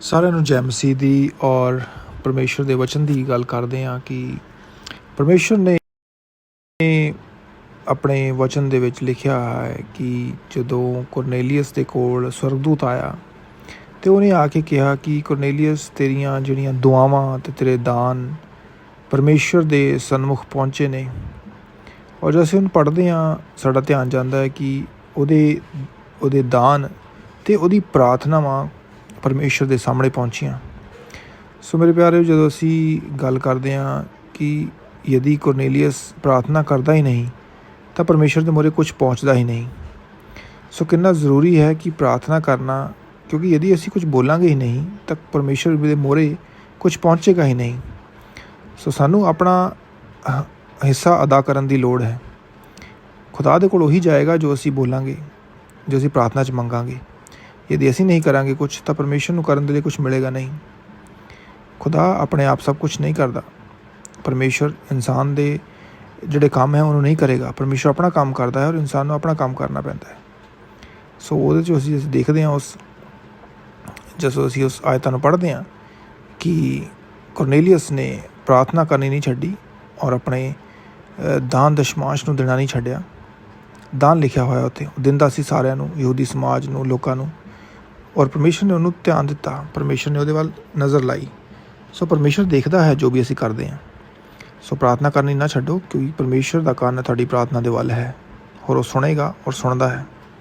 ਸਾਰਿਆਂ ਨੂੰ ਜੈ ਮਸੀਹ ਦੀ ਔਰ ਪਰਮੇਸ਼ਰ ਦੇ ਵਚਨ ਦੀ ਗੱਲ ਕਰਦੇ ਹਾਂ ਕਿ ਪਰਮੇਸ਼ਰ ਨੇ ਆਪਣੇ ਵਚਨ ਦੇ ਵਿੱਚ ਲਿਖਿਆ ਹੈ ਕਿ ਜਦੋਂ ਕੁਰਨੇਲੀਅਸ ਦੇ ਕੋਲ ਸਵਰਗਦੂਤ ਆਇਆ ਤੇ ਉਹਨੇ ਆ ਕੇ ਕਿਹਾ ਕਿ ਕੁਰਨੇਲੀਅਸ, ਤੇਰੀਆਂ ਜਿਹੜੀਆਂ ਦੁਆਵਾਂ ਤੇ ਤੇਰੇ ਦਾਨ ਪਰਮੇਸ਼ਰ ਦੇ ਸਨਮੁਖ ਪਹੁੰਚੇ ਨੇ। ਔਰ ਜਦੋਂ ਅਸੀਂ ਉਹਨੂੰ ਪੜ੍ਹਦੇ ਹਾਂ, ਸਾਡਾ ਧਿਆਨ ਜਾਂਦਾ ਹੈ ਕਿ ਉਹਦੇ ਉਹਦੇ ਦਾਨ ਤੇ ਉਹਦੀ ਪ੍ਰਾਰਥਨਾਵਾਂ ਪਰਮੇਸ਼ਰ ਦੇ ਸਾਹਮਣੇ ਪਹੁੰਚੀਆਂ। ਸੋ ਮੇਰੇ ਪਿਆਰੇ ਜਦੋਂ ਅਸੀਂ ਗੱਲ ਕਰਦੇ ਹਾਂ ਕਿ ਯਦੀ ਕੁਰਨੇਲੀਅਸ ਪ੍ਰਾਰਥਨਾ ਕਰਦਾ ਹੀ ਨਹੀਂ, ਤਾਂ ਪਰਮੇਸ਼ਰ ਦੇ ਮੂਹਰੇ ਕੁਝ ਪਹੁੰਚਦਾ ਹੀ ਨਹੀਂ। ਸੋ ਕਿੰਨਾ ਜ਼ਰੂਰੀ ਹੈ ਕਿ ਪ੍ਰਾਰਥਨਾ ਕਰਨਾ, ਕਿਉਂਕਿ ਯਦੀ ਅਸੀਂ ਕੁਝ ਬੋਲਾਂਗੇ ਹੀ ਨਹੀਂ, ਤਾਂ ਪਰਮੇਸ਼ਰ ਦੇ ਮੂਹਰੇ ਕੁਝ ਪਹੁੰਚੇਗਾ ਹੀ ਨਹੀਂ। ਸੋ ਸਾਨੂੰ ਆਪਣਾ ਹਿੱਸਾ ਅਦਾ ਕਰਨ ਦੀ ਲੋੜ ਹੈ। ਖੁਦਾ ਦੇ ਕੋਲ ਉਹੀ ਜਾਏਗਾ ਜੋ ਅਸੀਂ ਬੋਲਾਂਗੇ, ਜੋ ਅਸੀਂ ਪ੍ਰਾਰਥਨਾ 'ਚ ਮੰਗਾਂਗੇ। ਯਦੀ ਅਸੀਂ ਨਹੀਂ ਕਰਾਂਗੇ ਕੁਝ ਤਾਂ ਪਰਮੇਸ਼ਰ ਨੂੰ ਕਰਨ ਦੇ ਲਈ ਕੁਝ ਮਿਲੇਗਾ ਨਹੀਂ ਖੁਦਾ ਆਪਣੇ ਆਪ ਸਭ ਕੁਝ ਨਹੀਂ ਕਰਦਾ ਪਰਮੇਸ਼ਰ ਇਨਸਾਨ ਦੇ ਜਿਹੜੇ ਕੰਮ ਹੈ ਉਹਨੂੰ ਨਹੀਂ ਕਰੇਗਾ ਪਰਮੇਸ਼ਰ ਆਪਣਾ ਕੰਮ ਕਰਦਾ ਹੈ ਔਰ ਇਨਸਾਨ ਨੂੰ ਆਪਣਾ ਕੰਮ ਕਰਨਾ ਪੈਂਦਾ ਹੈ ਸੋ ਉਹਦੇ 'ਚ ਅਸੀਂ ਅਸੀਂ ਦੇਖਦੇ ਹਾਂ ਉਸ ਜਦੋਂ ਅਸੀਂ ਉਸ ਆਇਤਾਂ ਨੂੰ ਪੜ੍ਹਦੇ ਹਾਂ ਕਿ ਕੁਰਨੇਲੀਅਸ ਨੇ ਪ੍ਰਾਰਥਨਾ ਕਰਨੀ ਨਹੀਂ ਛੱਡੀ ਔਰ ਆਪਣੇ ਦਾਨ ਦਸ਼ਮਾਂਸ਼ ਨੂੰ ਦੇਣਾ ਨਹੀਂ ਛੱਡਿਆ ਦਾਨ ਲਿਖਿਆ ਹੋਇਆ ਉੱਥੇ ਉਹ ਦਿੰਦਾ ਸੀ ਸਾਰਿਆਂ ਨੂੰ ਯਹੂਦੀ ਸਮਾਜ ਨੂੰ ਲੋਕਾਂ ਨੂੰ ਔਰ ਪਰਮੇਸ਼ਰ ਨੇ ਉਹਨੂੰ ਧਿਆਨ ਦਿੱਤਾ। ਪਰਮੇਸ਼ਰ ਨੇ ਉਹਦੇ ਵੱਲ ਨਜ਼ਰ ਲਾਈ। ਸੋ ਪਰਮੇਸ਼ਰ ਦੇਖਦਾ ਹੈ ਜੋ ਵੀ ਅਸੀਂ ਕਰਦੇ ਹਾਂ। ਸੋ ਪ੍ਰਾਰਥਨਾ ਕਰਨੀ ਨਾ ਛੱਡੋ, ਕਿਉਂਕਿ ਪਰਮੇਸ਼ਰ ਦਾ ਕੰਨ ਤੁਹਾਡੀ ਪ੍ਰਾਰਥਨਾ ਦੇ ਵੱਲ ਹੈ। ਔਰ ਉਹ ਸੁਣੇਗਾ ਔਰ ਸੁਣਦਾ ਹੈ।